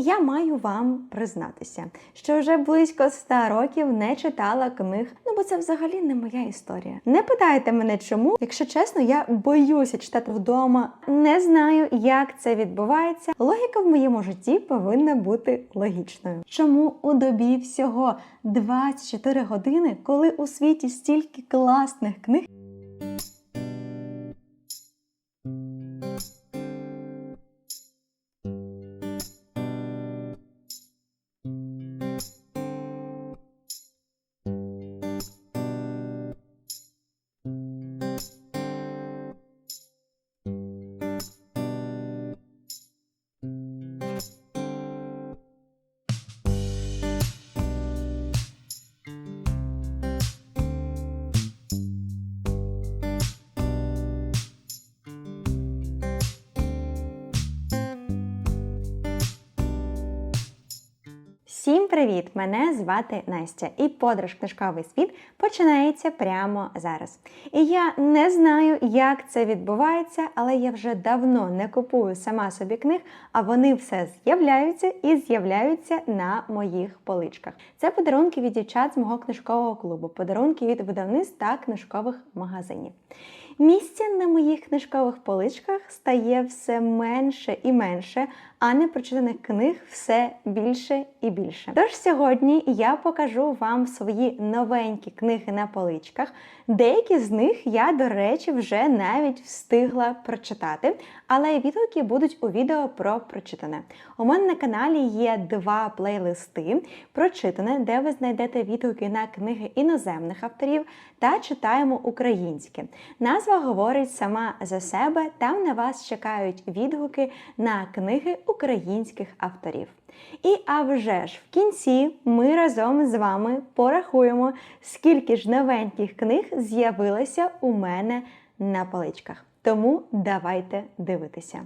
Я маю вам признатися, що вже близько ста років не читала книг, ну бо це взагалі не моя історія. Не питайте мене чому, якщо чесно, я боюся читати вдома, не знаю, як це відбувається. Логіка в моєму житті повинна бути логічною. Чому у добі всього 24 години, коли у світі стільки класних книг? Всім привіт! Мене звати Настя, і подорож книжковий світ починається прямо зараз. І я не знаю, як це відбувається, але я вже давно не купую сама собі книг, а вони все з'являються і з'являються на моїх поличках. Це подарунки від дівчат з мого книжкового клубу, подарунки від видавництв та книжкових магазинів. Місця на моїх книжкових поличках стає все менше і менше, а непрочитаних книг все більше і більше. Тож сьогодні я покажу вам свої новенькі книги на поличках. Деякі з них я, до речі, вже навіть встигла прочитати, але відгуки будуть у відео про прочитане. У мене на каналі є два плейлисти прочитане, де ви знайдете відгуки на книги іноземних авторів та читаємо українське. Назва говорить сама за себе. Там на вас чекають відгуки на книги українських авторів. І а вже ж в кінці ми разом з вами порахуємо, скільки ж новеньких книг з'явилося у мене на поличках. Тому давайте дивитися.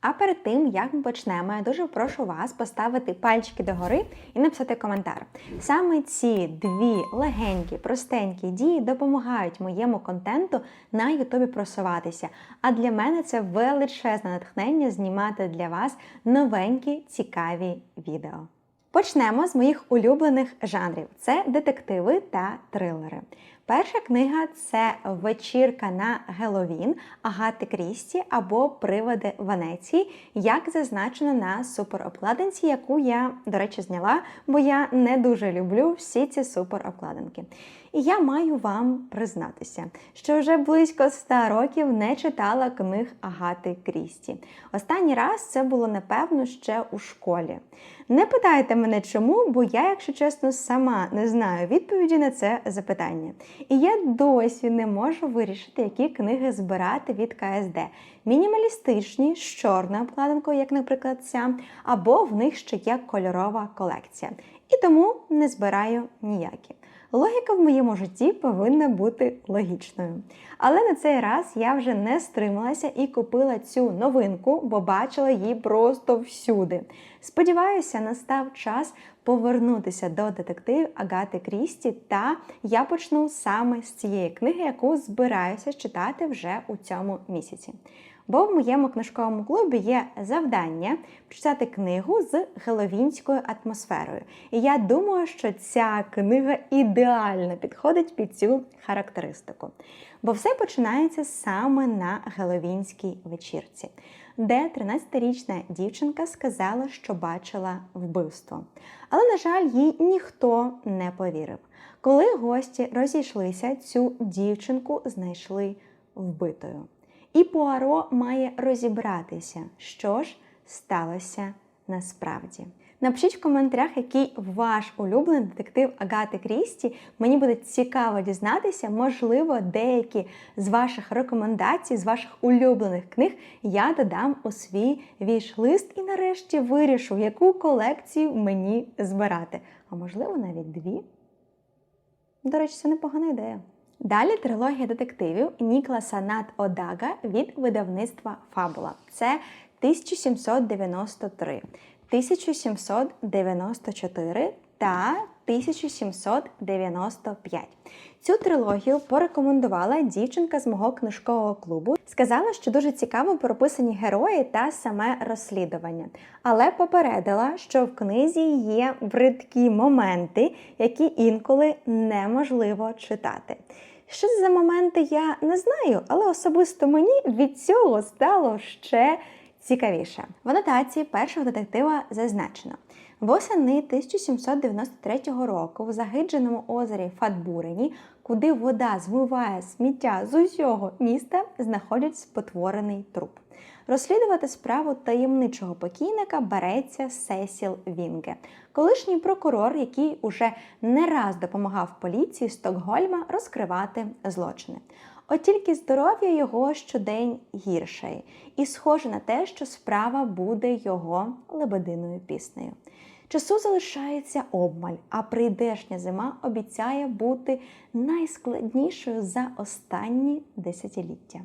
А перед тим, як ми почнемо, я дуже прошу вас поставити пальчики догори і написати коментар. Саме ці дві легенькі, простенькі дії допомагають моєму контенту на Ютубі просуватися. А для мене це величезне натхнення знімати для вас новенькі цікаві відео. Почнемо з моїх улюблених жанрів: це детективи та трилери. Перша книга це вечірка на Геловін Агати Крісті або Приводи Венеції, як зазначено на суперобкладинці, яку я, до речі, зняла, бо я не дуже люблю всі ці суперобкладинки. І я маю вам признатися, що вже близько ста років не читала книг Агати Крісті. Останній раз це було напевно ще у школі. Не питайте мене чому, бо я, якщо чесно, сама не знаю відповіді на це запитання. І я досі не можу вирішити, які книги збирати від КСД. Мінімалістичні з чорною обкладинкою, як, наприклад, ця, або в них ще є кольорова колекція. І тому не збираю ніякі. Логіка в моєму житті повинна бути логічною. Але на цей раз я вже не стрималася і купила цю новинку, бо бачила її просто всюди. Сподіваюся, настав час повернутися до детективів Агати Крісті, та я почну саме з цієї книги, яку збираюся читати вже у цьому місяці. Бо в моєму книжковому клубі є завдання прочитати книгу з геловінською атмосферою. І я думаю, що ця книга ідеально підходить під цю характеристику. Бо все починається саме на геловінській вечірці, де 13-річна дівчинка сказала, що бачила вбивство. Але, на жаль, їй ніхто не повірив. Коли гості розійшлися, цю дівчинку знайшли вбитою. І Пуаро має розібратися, що ж сталося насправді. Напишіть в коментарях, який ваш улюблений детектив Агати Крісті. Мені буде цікаво дізнатися, можливо, деякі з ваших рекомендацій, з ваших улюблених книг я додам у свій віш-лист і нарешті вирішу, яку колекцію мені збирати. А можливо, навіть дві. До речі, це непогана ідея. Далі трилогія детективів Нікласа Нат Одага від видавництва Фабула. Це 1793, 1794 та 1795. Цю трилогію порекомендувала дівчинка з мого книжкового клубу. Сказала, що дуже цікаво прописані герої та саме розслідування. Але попередила, що в книзі є бридкі моменти, які інколи неможливо читати. Що за моменти, я не знаю, але особисто мені від цього стало ще цікавіше. В анотації першого детектива зазначено. Восени 1793 року в загидженому озері Фатбурені, куди вода змиває сміття з усього міста, знаходять спотворений труп. Розслідувати справу таємничого покійника береться Сесіл Вінге, колишній прокурор, який уже не раз допомагав поліції Стокгольма розкривати злочини. От тільки здоров'я його щодень гіршає, і схоже на те, що справа буде його лебединою піснею. Часу залишається обмаль, а прийдешня зима обіцяє бути найскладнішою за останні десятиліття.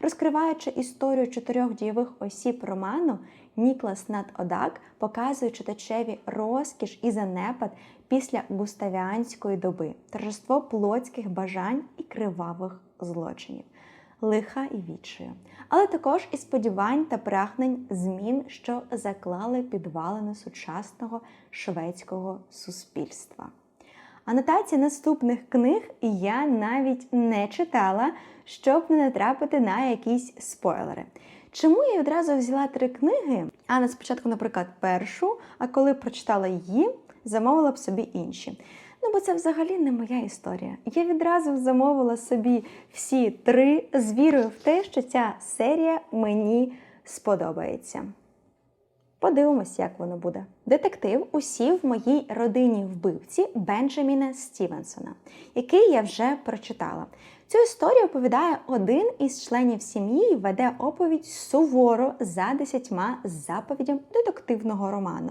Розкриваючи історію чотирьох дійових осіб роману, Ніклас Одак показує читачеві розкіш і занепад після густавіанської доби, торжество плотських бажань і кривавих злочинів, лиха і відчаю, але також і сподівань та прагнень змін, що заклали підвалини сучасного шведського суспільства. Анотації наступних книг я навіть не читала, щоб не натрапити на якісь спойлери. Чому я відразу взяла три книги, а не спочатку, наприклад, першу, а коли прочитала її, замовила б собі інші. Ну, бо це взагалі не моя історія. Я відразу замовила собі всі три з вірою в те, що ця серія мені сподобається. Подивимось, як воно буде. Детектив усів в моїй родині вбивці Бенджаміна Стівенсона, який я вже прочитала. Цю історію оповідає один із членів сім'ї і веде оповідь суворо за десятьма заповідям детективного роману.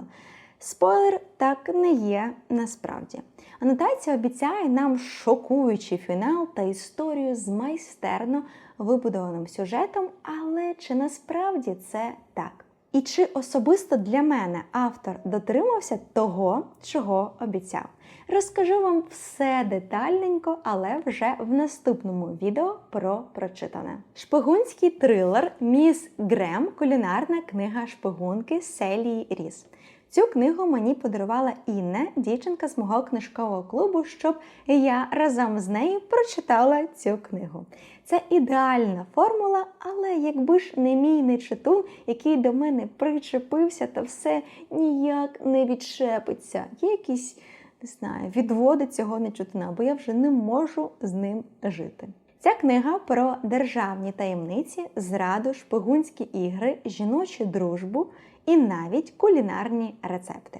Спойлер так не є насправді. Анотація обіцяє нам шокуючий фінал та історію з майстерно вибудованим сюжетом, але чи насправді це так? І чи особисто для мене автор дотримався того, чого обіцяв? Розкажу вам все детальненько, але вже в наступному відео про прочитане. Шпигунський трилер Міс Грем кулінарна книга шпигунки Селії Ріс. Цю книгу мені подарувала Інна, дівчинка з мого книжкового клубу, щоб я разом з нею прочитала цю книгу. Це ідеальна формула, але якби ж не мій нечитун, який до мене причепився, та все ніяк не відчепиться. Є якісь, не знаю, відводи цього нечитуна, бо я вже не можу з ним жити. Ця книга про державні таємниці, зраду, шпигунські ігри, жіночу дружбу і навіть кулінарні рецепти.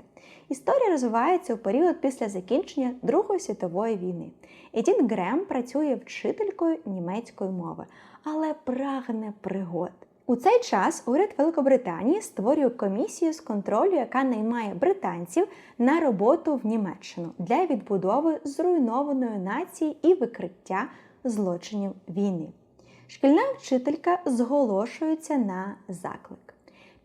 Історія розвивається у період після закінчення Другої світової війни. Едіт Грем працює вчителькою німецької мови, але прагне пригод. У цей час уряд Великобританії створює комісію з контролю, яка наймає британців на роботу в Німеччину для відбудови зруйнованої нації і викриття злочинів війни. Шкільна вчителька зголошується на заклик.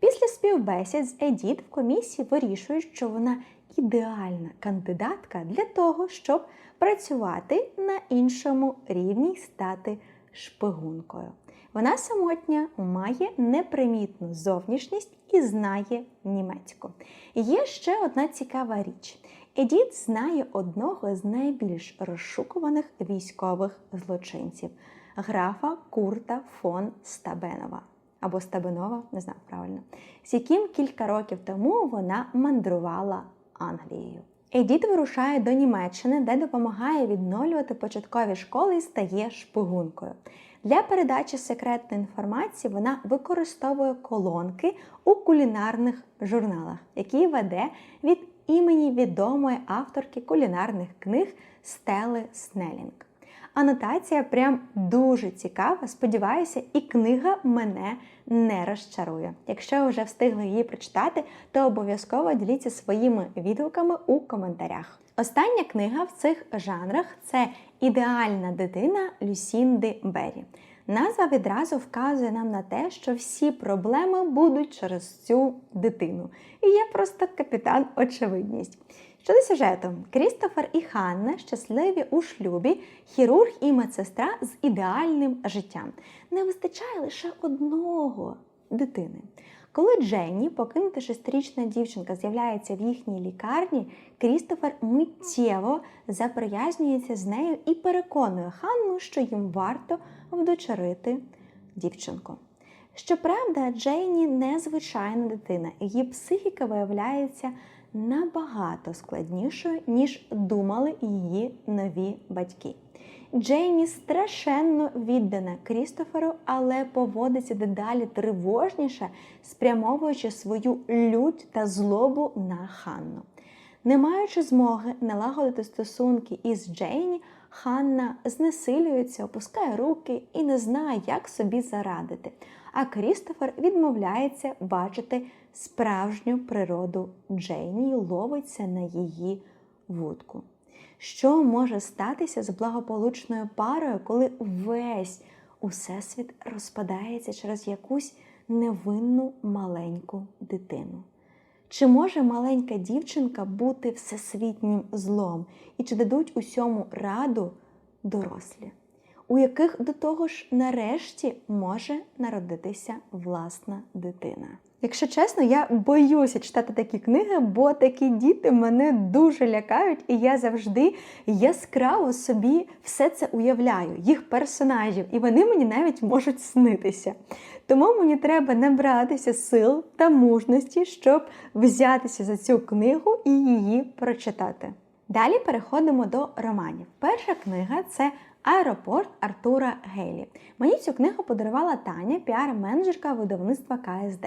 Після співбесід з Едіт в комісії вирішують, що вона ідеальна кандидатка для того, щоб працювати на іншому рівні стати шпигункою. Вона самотня, має непримітну зовнішність і знає німецьку. Є ще одна цікава річ. Едіт знає одного з найбільш розшукуваних військових злочинців графа Курта фон Стабенова або Стабенова, не знаю правильно, з яким кілька років тому вона мандрувала Англією. Едіт вирушає до Німеччини, де допомагає відновлювати початкові школи і стає шпигункою. Для передачі секретної інформації вона використовує колонки у кулінарних журналах, які веде від імені відомої авторки кулінарних книг Стели Снелінг. Анотація прям дуже цікава. Сподіваюся, і книга мене не розчарує. Якщо вже встигли її прочитати, то обов'язково діліться своїми відгуками у коментарях. Остання книга в цих жанрах це ідеальна дитина Люсінди Беррі. Назва відразу вказує нам на те, що всі проблеми будуть через цю дитину. І є просто капітан очевидність. Щодо сюжету, Крістофер і Ханна щасливі у шлюбі, хірург і медсестра з ідеальним життям. Не вистачає лише одного дитини. Коли Дженні, покинута шестирічна дівчинка, з'являється в їхній лікарні, Крістофер миттєво заприязнюється з нею і переконує Ханну, що їм варто вдочерити дівчинку. Щоправда, Джейні незвичайна дитина, її психіка виявляється набагато складнішою, ніж думали її нові батьки. Джейні страшенно віддана Крістоферу, але поводиться дедалі тривожніше, спрямовуючи свою лють та злобу на Ханну. Не маючи змоги налагодити стосунки із Джейні, Ханна знесилюється, опускає руки і не знає, як собі зарадити. А Крістофер відмовляється бачити справжню природу Джейні і ловиться на її вудку. Що може статися з благополучною парою, коли весь усесвіт розпадається через якусь невинну маленьку дитину? Чи може маленька дівчинка бути всесвітнім злом? І чи дадуть усьому раду дорослі, у яких до того ж нарешті може народитися власна дитина? Якщо чесно, я боюся читати такі книги, бо такі діти мене дуже лякають, і я завжди яскраво собі все це уявляю, їх персонажів, і вони мені навіть можуть снитися. Тому мені треба набратися сил та мужності, щоб взятися за цю книгу і її прочитати. Далі переходимо до романів. Перша книга це Аеропорт Артура Гейлі. Мені цю книгу подарувала Таня, піар-менеджерка видавництва КСД.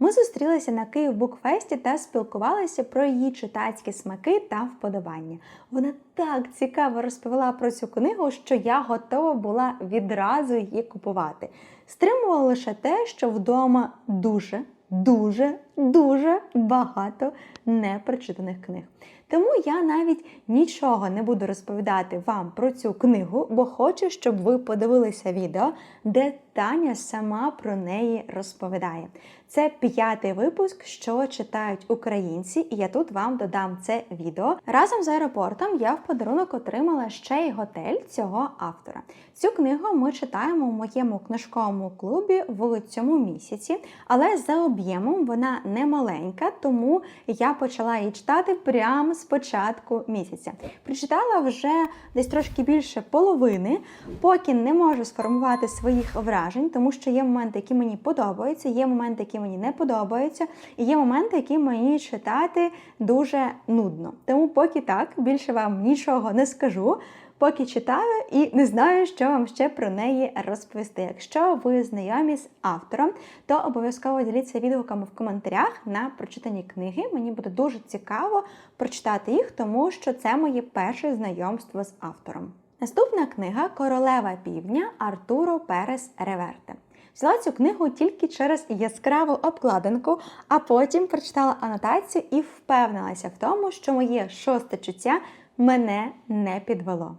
Ми зустрілися на Київ Букфесті та спілкувалися про її читацькі смаки та вподобання. Вона так цікаво розповіла про цю книгу, що я готова була відразу її купувати. Стримувала лише те, що вдома дуже, дуже, дуже багато непрочитаних книг. Тому я навіть нічого не буду розповідати вам про цю книгу, бо хочу, щоб ви подивилися відео, де Таня сама про неї розповідає. Це п'ятий випуск, що читають українці, і я тут вам додам це відео. Разом з аеропортом я в подарунок отримала ще й готель цього автора. Цю книгу ми читаємо в моєму книжковому клубі в цьому місяці, але за об'ємом вона не маленька, тому я почала її читати прямо з початку місяця. Прочитала вже десь трошки більше половини, поки не можу сформувати своїх вражень, тому що є моменти, які мені подобаються, є моменти, які мені не подобаються, і є моменти, які мені читати дуже нудно. Тому поки так, більше вам нічого не скажу. Поки читаю і не знаю, що вам ще про неї розповісти. Якщо ви знайомі з автором, то обов'язково діліться відгуками в коментарях на прочитані книги. Мені буде дуже цікаво прочитати їх, тому що це моє перше знайомство з автором. Наступна книга Королева півдня Артуро Перес Реверте. Взяла цю книгу тільки через яскраву обкладинку, а потім прочитала анотацію і впевнилася в тому, що моє шосте чуття мене не підвело.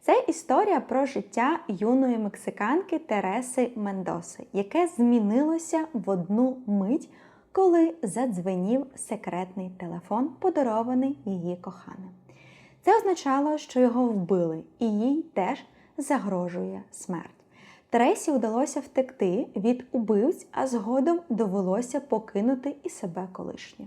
Це історія про життя юної мексиканки Тереси Мендоси, яке змінилося в одну мить, коли задзвенів секретний телефон, подарований її коханим. Це означало, що його вбили, і їй теж загрожує смерть. Тересі вдалося втекти від убивць, а згодом довелося покинути і себе колишнє.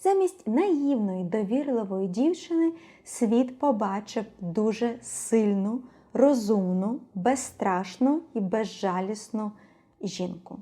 Замість наївної, довірливої дівчини світ побачив дуже сильну, розумну, безстрашну і безжалісну жінку.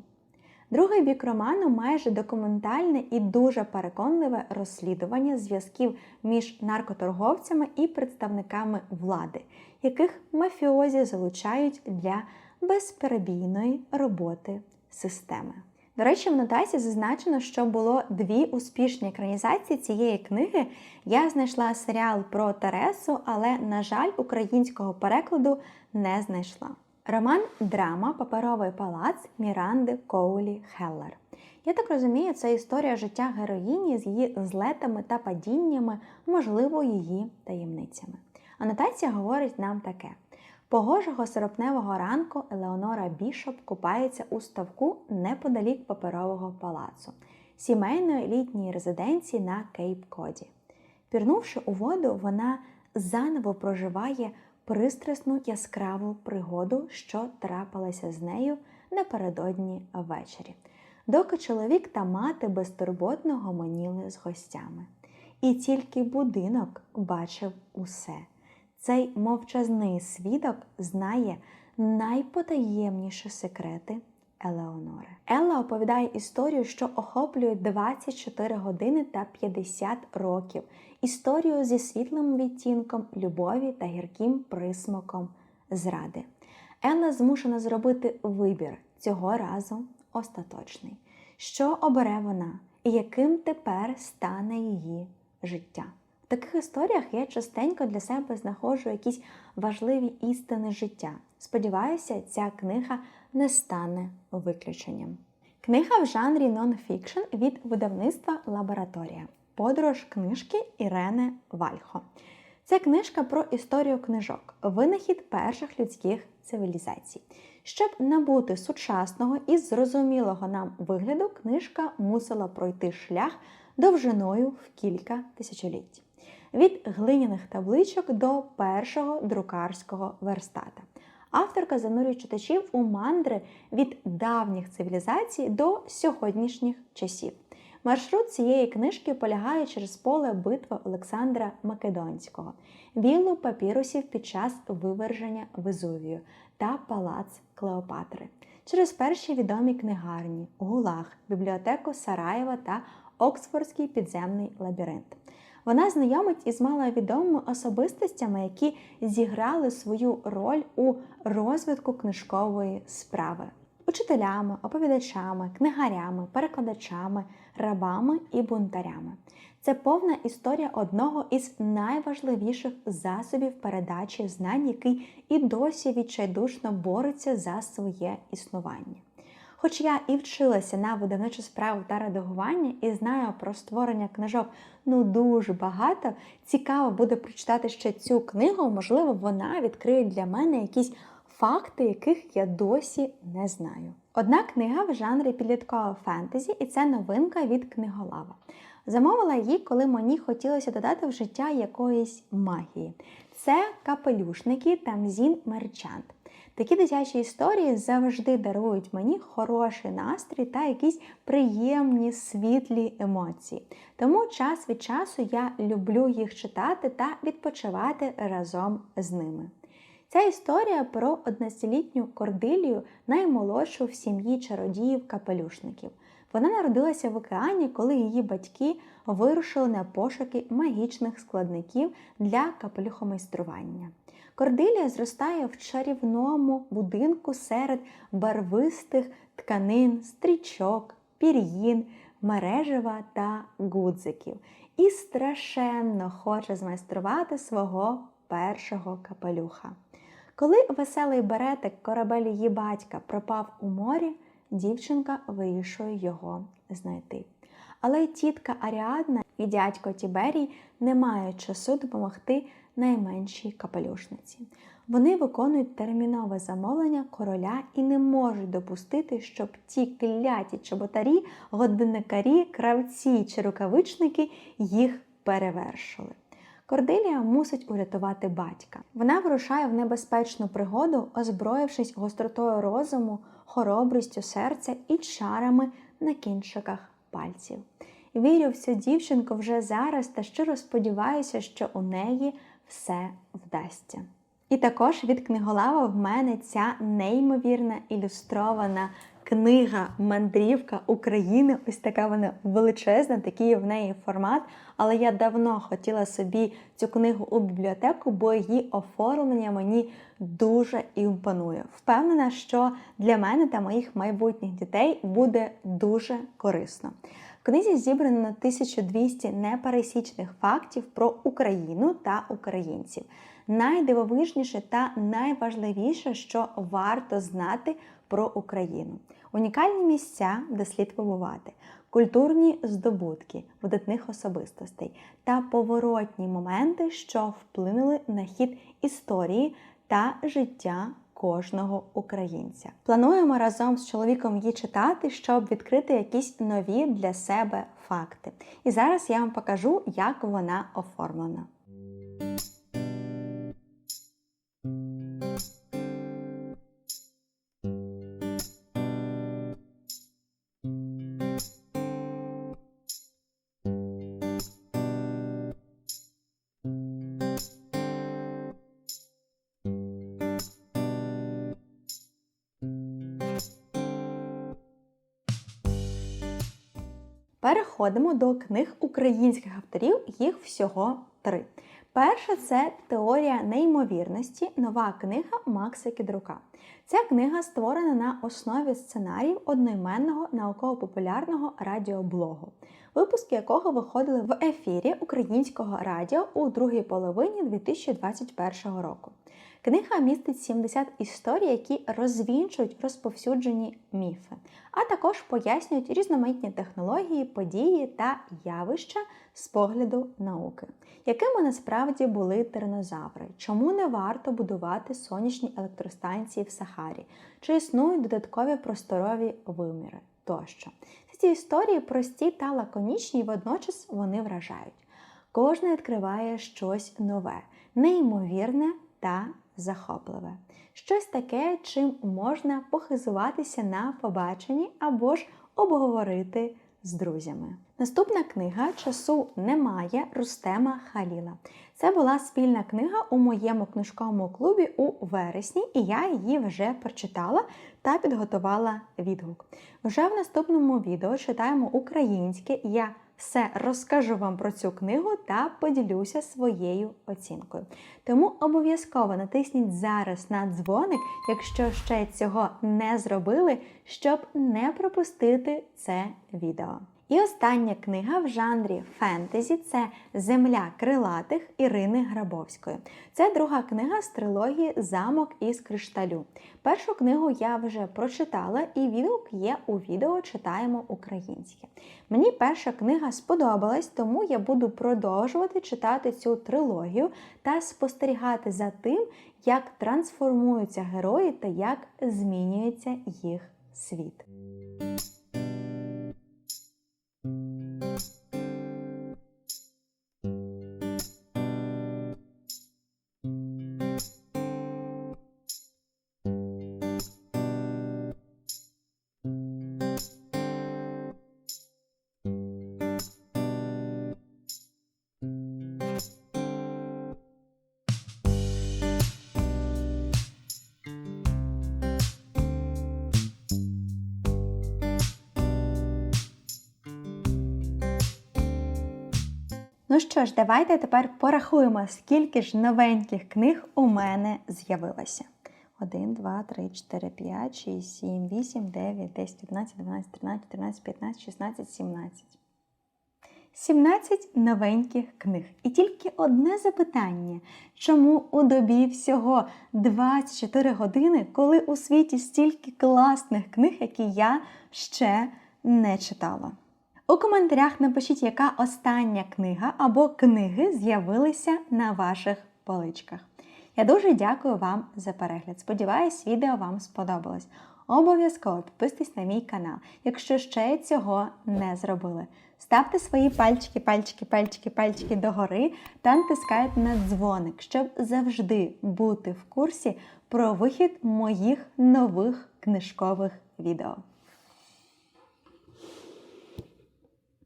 Другий бік роману майже документальне і дуже переконливе розслідування зв'язків між наркоторговцями і представниками влади, яких мафіозі залучають для безперебійної роботи системи. До речі, в нотації зазначено, що було дві успішні екранізації цієї книги. Я знайшла серіал про Тересу, але, на жаль, українського перекладу не знайшла. Роман Драма Паперовий палац Міранди Коулі Хеллер. Я так розумію, це історія життя героїні з її злетами та падіннями, можливо, її таємницями. Анотація говорить нам таке. Погожого серпневого ранку Елеонора Бішоп купається у ставку неподалік паперового палацу, сімейної літньої резиденції на Кейп-Коді. Пірнувши у воду, вона заново проживає пристрасну яскраву пригоду, що трапилася з нею напередодні ввечері, доки чоловік та мати безтурботно гомоніли з гостями. І тільки будинок бачив усе. Цей мовчазний свідок знає найпотаємніші секрети Елеонори. Елла оповідає історію, що охоплює 24 години та 50 років. Історію зі світлим відтінком любові та гірким присмаком зради. Елла змушена зробити вибір цього разу остаточний. Що обере вона і яким тепер стане її життя? В таких історіях я частенько для себе знаходжу якісь важливі істини життя. Сподіваюся, ця книга не стане виключенням. Книга в жанрі нонфікшн від видавництва Лабораторія. Подорож книжки Ірени Вальхо. Це книжка про історію книжок, винахід перших людських цивілізацій. Щоб набути сучасного і зрозумілого нам вигляду, книжка мусила пройти шлях довжиною в кілька тисячоліть. Від глиняних табличок до першого друкарського верстата. Авторка занурює читачів у мандри від давніх цивілізацій до сьогоднішніх часів. Маршрут цієї книжки полягає через поле битви Олександра Македонського, віллу папірусів під час виверження Везувію та палац Клеопатри, через перші відомі книгарні, Гулаг, бібліотеку Сараєва та Оксфордський підземний лабіринт. Вона знайомить із маловідомими особистостями, які зіграли свою роль у розвитку книжкової справи учителями, оповідачами, книгарями, перекладачами, рабами і бунтарями. Це повна історія одного із найважливіших засобів передачі знань, який і досі відчайдушно бореться за своє існування. Хоч я і вчилася на видавничу справу та редагування і знаю про створення книжок ну дуже багато, цікаво буде прочитати ще цю книгу, можливо, вона відкриє для мене якісь факти, яких я досі не знаю. Одна книга в жанрі підліткового фентезі, і це новинка від книголава. Замовила її, коли мені хотілося додати в життя якоїсь магії. Це капелюшники Тамзін Мерчант. Такі дитячі історії завжди дарують мені хороший настрій та якісь приємні світлі емоції. Тому час від часу я люблю їх читати та відпочивати разом з ними. Ця історія про 11-літню кордилію, наймолодшу в сім'ї чародіїв-капелюшників. Вона народилася в океані, коли її батьки вирушили на пошуки магічних складників для капелюхомайстрування. Кордилія зростає в чарівному будинку серед барвистих тканин, стрічок, пір'їн, мережева та гудзиків і страшенно хоче змайструвати свого першого капелюха. Коли веселий беретик корабель її батька пропав у морі, дівчинка вирішує його знайти. Але тітка Аріадна і дядько Тіберій не мають часу допомогти найменшій капелюшниці. Вони виконують термінове замовлення короля і не можуть допустити, щоб ті кляті чоботарі, годинникарі, кравці чи рукавичники їх перевершили. Корделія мусить урятувати батька. Вона вирушає в небезпечну пригоду, озброївшись гостротою розуму, хоробрістю серця і чарами на кінчиках пальців. Вірю в цю дівчинку вже зараз та щиро сподіваюся, що у неї все вдасться. І також від книголава в мене ця неймовірна ілюстрована книга Мандрівка України. Ось така вона величезна, такий в неї формат. Але я давно хотіла собі цю книгу у бібліотеку, бо її оформлення мені дуже імпонує. Впевнена, що для мене та моїх майбутніх дітей буде дуже корисно. В книзі зібрано 1200 непересічних фактів про Україну та українців. Найдивовижніше та найважливіше, що варто знати про Україну, унікальні місця, де слід побувати, культурні здобутки видатних особистостей та поворотні моменти, що вплинули на хід історії та життя кожного українця. Плануємо разом з чоловіком її читати, щоб відкрити якісь нові для себе факти. І зараз я вам покажу, як вона оформлена. Переходимо до книг українських авторів, їх всього три. Перша це Теорія неймовірності, нова книга Макса Кідрука. Ця книга створена на основі сценаріїв одноіменного науково-популярного радіоблогу, випуски якого виходили в ефірі українського радіо у другій половині 2021 року. Книга містить 70 історій, які розвінчують розповсюджені міфи, а також пояснюють різноманітні технології, події та явища з погляду науки, якими насправді були тиранозаври, чому не варто будувати сонячні електростанції в Сахарі, чи існують додаткові просторові виміри тощо. Ці історії прості та лаконічні, і водночас вони вражають. Кожна відкриває щось нове, неймовірне та захопливе. Щось таке, чим можна похизуватися на побаченні або ж обговорити з друзями. Наступна книга Часу немає Рустема Халіла. Це була спільна книга у моєму книжковому клубі у вересні, і я її вже прочитала та підготувала відгук. Вже в наступному відео читаємо українське. Я все розкажу вам про цю книгу та поділюся своєю оцінкою. Тому обов'язково натисніть зараз на дзвоник, якщо ще цього не зробили, щоб не пропустити це відео. І остання книга в жанрі фентезі це Земля крилатих Ірини Грабовської. Це друга книга з трилогії Замок із кришталю. Першу книгу я вже прочитала, і відгук є у відео Читаємо українське. Мені перша книга сподобалась, тому я буду продовжувати читати цю трилогію та спостерігати за тим, як трансформуються герої та як змінюється їх світ. Ну що ж, давайте тепер порахуємо, скільки ж новеньких книг у мене з'явилося. 1, 2, 3, 4, 5, 6, 7, 8, 9, 10, 11, 12, 13, 14, 15, 16, 17. 17 новеньких книг. І тільки одне запитання: чому у добі всього 24 години, коли у світі стільки класних книг, які я ще не читала? У коментарях напишіть, яка остання книга або книги з'явилися на ваших поличках. Я дуже дякую вам за перегляд. Сподіваюсь, відео вам сподобалось. Обов'язково підписуйтесь на мій канал, якщо ще цього не зробили. Ставте свої пальчики, пальчики, пальчики, пальчики догори та натискайте на дзвоник, щоб завжди бути в курсі про вихід моїх нових книжкових відео.